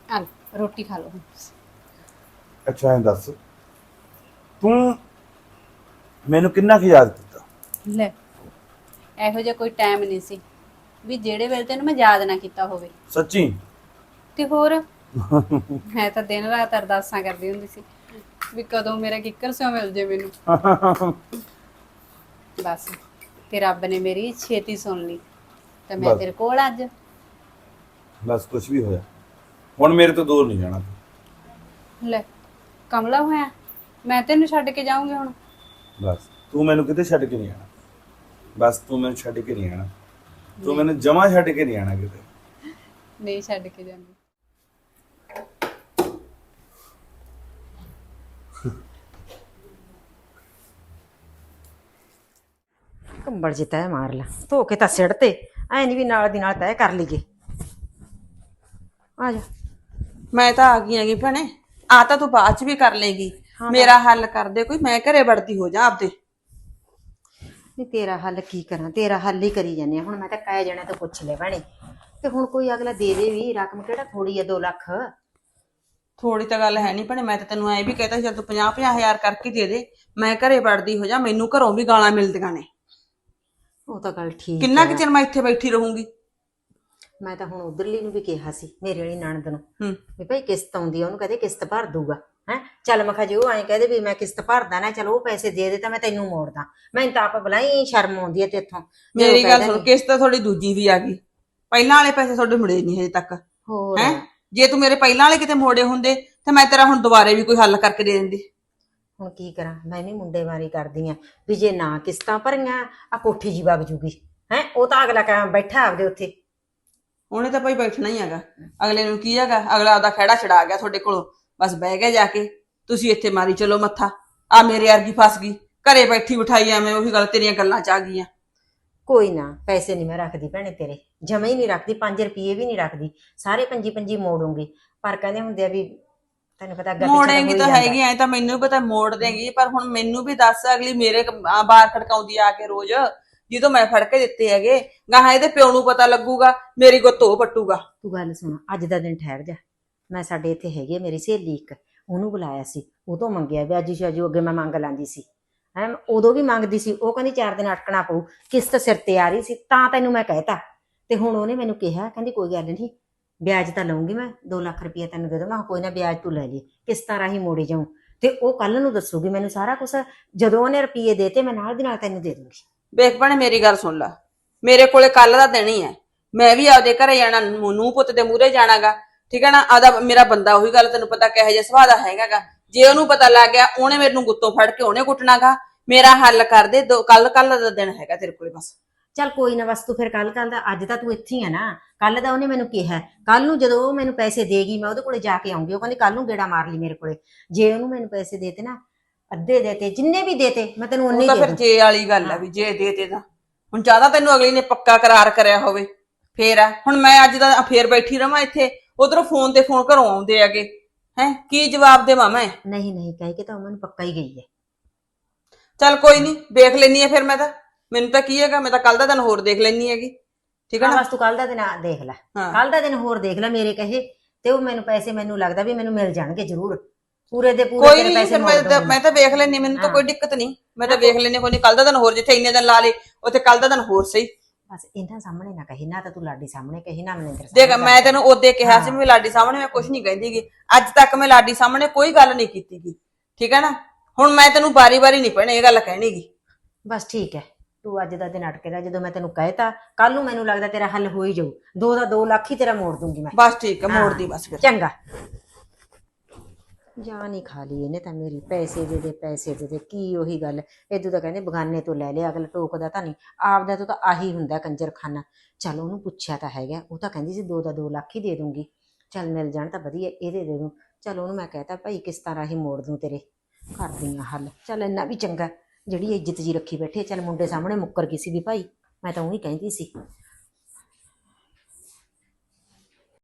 ਆ ਰੋਟੀ ਖਾ ਲਓ। ਅੱਛਾ ਐਂ ਦੱਸ। ਤੂੰ ਮੈਨੂੰ ਕਿੰਨਾ ਕੁ ਯਾਦ ਕੀਤਾ? ਲੈ ਇਹੋ ਜਿਹਾ ਕੋਈ ਟਾਈਮ ਨਹੀਂ ਸੀ ਵੀ ਜਿਹੜੇ ਵੇਲੇ ਤੈਨੂੰ ਮੈਂ ਯਾਦ ਨਾ ਕੀਤਾ ਹੋਵੇ। ਸੱਚੀ? ਤੇ ਹੋਰ? ਮੈਂ ਤਾਂ ਦਿਨ ਰਾਤ ਅਰਦਾਸਾਂ ਕਰਦੀ ਹੁੰਦੀ ਸੀ ਵੀ ਕਦੋਂ ਮੇਰਾ ਕਿੱਕਰ ਸਿਓ ਮਿਲ ਜੇ ਮੈਨੂੰ। ਬਸ ਤੇ ਰੱਬ ਨੇ ਮੇਰੀ ਛੇਤੀ ਸੁਣ ਲਈ ਤੇ ਮੈਂ ਬਸ। ਤੇਰੇ ਕੋਲ ਅੱਜ। ਬਸ ਕੁਝ ਵੀ ਹੋਇਆ। ਹੁਣ ਮੇਰੇ ਤੋਂ ਦੂਰ ਨਹੀਂ ਜਾਣਾ ਤੂੰ। ਲੈ ਕਮਲਾ ਹੋਇਆ? ਮੈਂ ਤੈਨੂੰ ਛੱਡ ਕੇ ਜਾਊਂਗੀ ਹੁਣ। ਬਸ ਤੂੰ ਮੈਨੂੰ ਕਿਤੇ ਛੱਡ ਕੇ ਨਹੀਂ ਆਣਾ ਬਸ ਤੂੰ ਮੈਨੂੰ ਛੱਡ ਕੇ ਨਹੀਂ ਆਣਾ। ਤੂੰ ਮੈਨੂੰ ਜਮਾ ਛੱਡ ਕੇ ਨਹੀਂ ਆਣਾ ਕਿਤੇ। ਨਹੀਂ ਛੱਡ ਕੇ ਜਾਂਦੀ। ਕੰਬਲ ਜਿ ਤੈ ਮਾਰ ਲਾ ਧੋ ਕੇ ਤਾਂ ਸਿੜ ਤੇ ਐ ਨਹੀਂ ਵੀ ਨਾਲ ਦੀ ਨਾਲ ਤੈ ਕਰ ਲਈਏ। ਆ ਜਾ। ਮੈਂ ਤਾਂ ਆ ਗਈ ਹੈਗੀ ਭੈਣੇ ਆ ਤਾਂ ਤੂੰ ਬਾਅਦ ਚ ਵੀ ਕਰ ਲੇਗੀ ਮੇਰਾ ਹੱਲ ਕਰ ਦੇ ਕੋਈ ਮੈਂ ਘਰੇ ਵੜਦੀ ਹੋ ਜਾ ਆਪਦੇ। ਨਹੀਂ ਤੇਰਾ ਹੱਲ ਕੀ ਕਰਾਂ? ਤੇਰਾ ਹੱਲ ਹੀ ਕਰੀ ਜਾਂਦੇ ਆ। ਹੁਣ ਮੈਂ ਤਾਂ ਕਹਿ ਜਾਣਾ ਤਾਂ ਪੁੱਛ ਲੈ ਭੈਣੇ। ਤੇ ਹੁਣ ਕੋਈ ਅਗਲਾ ਦੇ ਦੇ ਵੀ ਰਕਮ ਕਿਹੜਾ? ਥੋੜੀ ਆ 2 ਲੱਖ। ਥੋੜੀ ਤਾਂ ਗੱਲ ਹੈ ਨਹੀਂ ਭੈਣੇ ਮੈਂ ਤਾਂ ਤੈਨੂੰ ਐ ਵੀ ਕਹਿਤਾ ਚੱਲ ਤੂੰ 50 50 ਹਜ਼ਾਰ ਕਰਕੇ ਦੇ ਦੇ। ਮੈਂ ਘਰੇ ਵੜਦੀ ਹੋ ਜਾ ਮੈਨੂੰ ਘਰੋਂ ਵੀ ਗਾਲਾਂ ਮਿਲਦੀਆਂ ਨੇ। ਉਹ ਤਾਂ ਗੱਲ ਠੀਕ ਕਿੰਨਾ। ਕੁ ਚਿਰ ਮੈਂ ਇੱਥੇ ਬੈਠੀ ਰਹੂੰਗੀ? ਮੈਂ ਤਾਂ ਹੁਣ ਉਧਰਲੀ ਨੂੰ ਵੀ ਕਿਹਾ ਸੀ ਮੇਰੇ ਵਾਲੀ ਨਣਦ ਨੂੰ। ਹੂੰ। ਵੀ ਭਾਈ ਕਿਸ਼ਤ ਆਉਂਦੀ ਆ ਉਹਨੂੰ ਕਹਦੇ ਕਿਸ਼ਤ ਭਰ ਦੂਗਾ ਹੈ? ਚੱਲ ਮੈਂ ਕਿਹਾ ਜੇ ਉਹ ਐਂ ਕਹਦੇ ਵੀ ਮੈਂ ਕਿਸ਼ਤ ਭਰਦਾ ਨਾ ਚਲ ਉਹ ਪੈਸੇ ਦੇ ਦੇ ਤਾਂ ਮੈਂ ਤੈਨੂੰ ਮੋੜਦਾ। ਮੈਨੂੰ ਤਾਂ ਆਪ ਬਲਾਈ ਸ਼ਰਮ ਆਉਂਦੀ ਹੈ ਤੇਥੋਂ। ਮੇਰੀ ਗੱਲ ਸੁਣ ਕਿਸ਼ਤ ਤਾਂ ਤੁਹਾਡੀ ਦੂਜੀ ਵੀ ਆ ਗਈ। ਪਹਿਲਾਂ ਵਾਲੇ ਪੈਸੇ ਤੁਹਾਡੇ ਮੁੜੇ ਨਹੀਂ ਹਜੇ ਤੱਕ। ਹੋਰ। ਹੈ? ਜੇ ਤੂੰ ਮੇਰੇ ਪਹਿਲਾਂ ਵਾਲੇ ਕਿਤੇ ਮੋੜੇ ਹੁੰਦੇ ਤੇ ਮੈਂ ਤੇਰਾ ਹੁਣ ਦੁਬਾਰੇ ਵੀ ਕੋਈ ਹੱਲ ਕਰਕੇ ਦੇ ਦਿੰਦੀ। ਹੁਣ ਕੀ ਕਰਾਂ? ਮੈਂ ਵੀ ਮੁੰਡੇ ਮਾਰੀ ਕਰਦੀ ਆ ਵੀ ਜੇ ਨਾ ਕਿਸ਼ਤਾਂ ਭਰੀਆਂ ਆ ਕੋਠੀ ਜੀ ਵਗ ਜੂਗੀ। ਹੈ? ਉਹ ਤਾਂ ਅਗਲਾ ਕਹਿ ਬੈਠਾ ਆਪਦੇ ਉੱਥੇ। ਉਹਨੇ ਤਾਂ ਭਾਈ ਬੈਠਣਾ ਹੀ ਹੈਗਾ। ਅਗਲੇ ਨੂੰ ਕੀ ਹੈਗਾ? ਅਗਲਾ ਆਪਦਾ ਖੜਾ ਛਡਾ ਗਿਆ ਤੁਹਾਡੇ ਕੋਲੋਂ। ਬਸ ਬਹਿ ਗਿਆ ਜਾ ਕੇ ਤੁਸੀਂ ਇੱਥੇ ਮਾਰੀ ਚਲੋ ਮੱਥਾ। ਆ ਮੇਰੇ ਵਰਗੀ ਫਸ ਗਈ। ਘਰੇ ਬੈਠੀ ਬਿਠਾਈ ਐਵੇਂ ਉਹੀ ਗੱਲ ਤੇਰੀਆਂ ਗੱਲਾਂ ਚ ਆ ਗਈਆਂ। ਕੋਈ ਨਾ ਪੈਸੇ ਨਹੀਂ ਮੈਂ ਰੱਖਦੀ ਭੈਣੇ ਤੇਰੇ। ਜਮਾ ਹੀ ਨਹੀਂ ਰੱਖਦੀ 5 ਰੁਪਏ ਵੀ ਨਹੀਂ ਰੱਖਦੀ। ਸਾਰੇ ਪੰਜੀ ਪੰਜੀ ਮੋੜੂੰਗੀ। ਪਰ ਕਹਿੰਦੇ ਹੁੰਦੇ ਆ ਵੀ ਤੈਨੂੰ ਪਤਾ ਅੱਗਾ ਮੋੜੇਂਗੀ ਤਾਂ। ਹੈਗੀ ਐ ਤਾਂ ਮੈਨੂੰ ਵੀ ਪਤਾ ਮੋੜ ਦੇਂਗੀ ਪਰ ਹੁਣ ਮੈਨੂੰ ਵੀ ਦੱਸ ਅਗਲੀ ਮੇਰੇ ਕ- ਬਾਹਰ ਖੜਕਾਉਂਦੀ ਆ ਕੇ ਰੋਜ਼। ਜਦੋਂ ਮੈਂ ਫੜ ਕੇ ਦਿੱਤੇ ਹੈਗੇ ਗਾਹਾਂ ਇਹਦੇ ਪਿਓ ਨੂੰ ਪਤਾ ਲੱਗੂਗਾ ਮੇਰੀ ਗੁੱਤ ਉਹ ਪੱਟੂਗਾ। ਤੂੰ ਗੱਲ ਸੁਣ ਅੱਜ ਦਾ ਦਿਨ ਠਹਿਰ ਜਾ। ਮੈਂ ਸਾਡੇ ਇੱਥੇ ਹੈਗੀ ਆ, ਮੇਰੀ ਸਹੇਲੀ ਇੱਕ, ਉਹਨੂੰ ਬੁਲਾਇਆ ਸੀ, ਉਹ ਤੋਂ ਮੰਗਿਆ ਵਿਆਜੀ ਸ਼ਾਜੂ ਅੱਗੇ ਮੈਂ ਮੰਗ ਲਾਂਦੀ ਸੀ। ਹੈ, ਉਦੋਂ ਵੀ ਮੰਗਦੀ ਸੀ, ਉਹ ਕਹਿੰਦੀ ਚਾਰ ਦਿਨ ਅਟਕਣਾ ਪਊ, ਕਿਸ਼ਤ ਸਿਰ ਤੇ ਆ ਰਹੀ ਸੀ, ਤਾਂ ਤੈਨੂੰ ਮੈਂ ਕਹਿਤਾ। ਤੇ ਹੁਣ ਉਹਨੇ ਮੈਨੂੰ ਕਿਹਾ, ਕਹਿੰਦੀ ਕੋਈ ਗੱਲ ਨਹੀਂ, ਵਿਆਜ ਤਾਂ ਲਵਾਂਗੀ ਮੈਂ 2 ਲੱਖ ਰੁਪਏ ਤੈਨੂੰ ਦੇ ਦੂੰਗਾ ਮੈਂ ਕਿਹਾ ਕੋਈ ਨਾ ਵਿਆਜ ਤੂੰ ਲੈ ਲਈ, ਕਿਸ਼ਤਾਂ ਰਾਹੀਂ ਮੋੜੇ ਜਾਉ ਤੇ ਉਹ ਕੱਲ ਨੂੰ ਦੱਸੂਗੀ ਮੈਨੂੰ ਸਾਰਾ ਕੁਝ ਜਦੋਂ ਉਹਨੇ ਰੁਪਏ ਦੇਤੇ ਮੈਂ ਨਾਲ ਦੀ ਨਾਲ ਤੈਨੂੰ ਦੇ ਦੂੰਗੀ। ਵੇਖ ਭੈਣੇ, ਮੇਰੀ ਗੱਲ ਸੁਣ ਲੈ, ਮੇਰੇ ਕੋਲੇ ਕੱਲ ਦਾ ਦਿਨ ਹੀ ਹੈ, ਮੈਂ ਵੀ ਆਪਦੇ ਘਰੇ ਜਾਣਾ ਨੂੰ ਪੁੱਤ ਦੇ ਮੂਹਰੇ ਜਾਣਾਗਾ ਠੀਕ ਹੈ ਨਾ? ਆਦਾ ਮੇਰਾ ਬੰਦਾ ਉਹੀ ਗੱਲ ਤੈਨੂੰ ਪਤਾ ਕਿਹੋ ਜਿਹਾ ਸੁਭਾਅ ਦਾ ਹੈਗਾਗਾ। ਜੇ ਉਹਨੂੰ ਪਤਾ ਲੱਗ ਗਿਆ ਉਹਨੇ ਮੈਨੂੰ ਗੁੱਤੋਂ ਫੜ ਕੇ ਉਹਨੇ ਕੁੱਟਣਾਗਾ। ਮੇਰਾ ਹੱਲ ਕਰ ਦੇ ਕੱਲ ਕੱਲ ਦਾ ਦਿਨ ਹੈਗਾ ਤੇਰੇ ਕੋਲੇ ਬਸ। ਚੱਲ ਕੋਈ ਨਾ ਬਸ ਤੂੰ ਫਿਰ ਕੱਲ ਕੱਲ ਦਾ ਅੱਜ ਤਾਂ ਤੂੰ ਇੱਥੇ ਹੀ ਆ ਨਾ। ਕੱਲ ਦਾ ਉਹਨੇ ਮੈਨੂੰ ਕਿਹਾ ਕੱਲ ਨੂੰ ਜਦੋਂ ਉਹ ਮੈਨੂੰ ਪੈਸੇ ਦੇਗੀ ਮੈਂ ਉਹਦੇ ਕੋਲੇ ਜਾ ਕੇ ਆਉਂਗੀ ਉਹ ਕਹਿੰਦੀ ਕੱਲ ਨੂੰ ਗੇੜਾ ਮਾਰ ਲਈ ਮੇਰੇ ਕੋਲੇ। ਜੇ ਉਹਨੂੰ ਮੈਨੂੰ ਪੈਸੇ ਦੇਤੇ ਨਾ ਅੱਧੇ ਦੇਤੇ ਜਿੰਨੇ ਵੀ ਦੇਤੇ ਮੈਂ ਤੈਨੂੰ ਉਹ ਉਨੇ ਤਾਂ ਹੀ ਫਿਰ ਦੇ। ਦੂੰ ਜੇ ਵਾਲੀ ਗੱਲ ਹੈ ਵੀ ਜੇ ਦੇ ਦੇ ਤਾਂ। ਹੁਣ ਜ਼ਿਆਦਾ ਤੈਨੂੰ ਅਗਲੀ ਨੇ ਪੱਕਾ ਕਰਾਰ ਕਰਿਆ ਹੋਵੇ ਫੇਰ ਆ। ਹੁਣ ਮੈਂ ਅੱਜ ਦਾ ਫੇਰ ਬੈਠੀ ਰਵਾਂ ਇੱਥੇ। ਉਧਰੋਂ ਫੋਨ ਤੇ ਫੋਨ ਘਰੋਂ ਆਉਂਦੇ ਹੈਗੇ। ਹੈ ਕੀ ਜਵਾਬ ਦੇਵਾਂ ਮੈਂ? ਨਹੀਂ ਨਹੀਂ ਕਹਿ ਕੇ ਤਾਂ ਉਹ ਮੈਨੂੰ ਪੱਕਾ ਹੀ ਗਈ ਹੈ। ਚੱਲ ਕੋਈ ਨਹੀਂ ਦੇਖ ਲੈਣੀ ਹੈ ਫਿਰ ਮੈਂ ਤਾਂ। ਮੈਨੂੰ ਤਾਂ ਕੀ ਹੈਗਾ ਮੈਂ ਤਾਂ ਕੱਲ ਦਾ ਦਿਨ ਹੋਰ ਦੇਖ ਲੈਣੀ ਹੈਗੀ। ਠੀਕ ਹੈ ਨਾ? ਬਸ ਤੂੰ ਕੱਲ ਦਾ ਦਿਨ ਆ ਦੇਖ ਲੈ। ਹਾਂ। ਕੱਲ ਦਾ ਦਿਨ ਹੋਰ ਦੇਖ ਲੈ ਮੇਰੇ ਕਹੇ ਤੇ ਉਹ ਮੈਨੂੰ ਪੈਸੇ ਮੈਨੂੰ ਲੱਗਦਾ ਵੀ ਮੈਨੂੰ ਮਿਲ ਜਾਣਗੇ ਜ਼ਰੂਰ। ਪੂਰੇ ਦੇ ਪੂਰੇ ਕੋਈ ਤੇਰੇ ਨਹੀਂ ਪੈਸੇ ਫਿਰ ਮੋੜ ਮੈਂ ਤਾਂ ਦਊਂਗੀ। ਮੈਂ ਤਾਂ ਵੇਖ ਲੈਣੀ ਮੈਨੂੰ ਤਾਂ ਕੋਈ ਦਿੱਕਤ ਨਹੀਂ। ਮੈਂ ਤਾਂ ਵੇਖ ਲੈਣੀ ਕੋਈ ਨਹੀਂ ਕੱਲ ਦਾ ਦਿਨ ਹੋਰ ਜਿੱਥੇ ਇੰਨੇ ਦਿਨ ਲਾ ਲੇ ਉੱਥੇ ਕੱਲ ਦਾ ਦਿਨ ਹੋਰ ਸਹੀ। ਬਸ ਇਹਨਾਂ ਸਾਹਮਣੇ ਨਾ ਕਹੀ ਨਾ ਤਾਂ ਤੂੰ ਲਾਡੀ ਸਾਹਮਣੇ ਕਹੀ ਨਾ ਮਨਿੰਦਰ ਦੇਖ ਮੈਂ ਤੈਨੂੰ ਉਹਦੇ ਕਿਹਾ ਸੀ ਵੀ ਲਾਡੀ ਸਾਹਮਣੇ ਮੈਂ ਕੁਝ ਨਹੀਂ ਕਹਿੰਦੀਗੀ ਅੱਜ ਤੱਕ ਮੈਂ ਲਾਡੀ ਸਾਹਮਣੇ ਕੋਈ ਗੱਲ ਨਹੀਂ ਕੀਤੀਗੀ ਠੀਕ ਹੈ ਨਾ? ਹੁਣ ਮੈਂ ਤੈਨੂੰ ਬਾਰੀ-ਬਾਰੀ ਨਹੀਂ ਭੈਣੇ ਇਹ ਗੱਲ ਕਹਿਣੀਗੀ ਬਸ ਠੀਕ ਹੈ। ਤੂੰ ਅੱਜ ਦਾ ਦਿਨ ਅਟਕੇ ਰਹਿ ਜਦੋਂ ਮੈਂ ਤੈਨੂੰ ਕਹਿਤਾ ਕੱਲ ਨੂੰ ਮੈਨੂੰ ਲੱਗਦਾ ਤੇਰਾ ਹੱਲ ਹੋ ਹੀ ਜਾਊ। ਦੋ ਦਾ 2 ਲੱਖ ਹੀ ਤੇਰਾ ਮੋੜ ਦੂੰਗੀ ਮੈਂ। ਬਸ ਠੀਕ ਹੈ ਮੋੜ ਦੀ ਬਸ ਫਿਰ। ਚੰਗਾ। ਜਾਨ ਹੀ ਖਾ ਲਈ ਇਹਨੇ ਤਾਂ ਮੇਰੀ ਪੈਸੇ ਦੇ ਦੇ, ਪੈਸੇ ਦੇ ਦੇ, ਕੀ ਉਹੀ ਗੱਲ। ਇਦੋਂ ਤਾਂ ਕਹਿੰਦੇ ਬਗਾਨੇ ਤੋਂ ਲੈ ਲਿਆ, ਅਗਲਾ ਟੋਕਦਾ ਤਾਂ ਨਹੀਂ। ਆਪਦਾ ਤੋਂ ਤਾਂ ਆਹੀ ਹੁੰਦਾ ਕੰਜਰਖਾਨਾ। ਚੱਲ ਉਹਨੂੰ ਪੁੱਛਿਆ ਤਾਂ ਹੈਗਾ, ਉਹ ਤਾਂ ਕਹਿੰਦੀ ਸੀ ਦੋ ਦਾ 2 ਲੱਖ ਹੀ ਦੇ ਦੂੰਗੀ। ਚੱਲ ਮਿਲ ਜਾਣ ਤਾਂ ਵਧੀਆ, ਇਹਦੇ ਦੇ ਦੂੰ। ਚੱਲ ਉਹਨੂੰ ਮੈਂ ਕਹਿਤਾ, ਭਾਈ ਕਿਸ ਤਰ੍ਹਾਂ ਹੀ ਮੋੜ ਦੂੰ ਤੇਰੇ? ਕਰਦੀ ਆ ਹੱਲ। ਚੱਲ ਇੰਨਾ ਵੀ ਚੰਗਾ, ਜਿਹੜੀ ਇੱਜ਼ਤ ਜੀ ਰੱਖੀ ਬੈਠੇ ਚੱਲ ਮੁੰਡੇ ਸਾਹਮਣੇ ਮੁੱਕਰ ਗਈ ਸੀ ਵੀ ਭਾਈ, ਮੈਂ ਤਾਂ ਉਹੀ ਕਹਿੰਦੀ ਸੀ।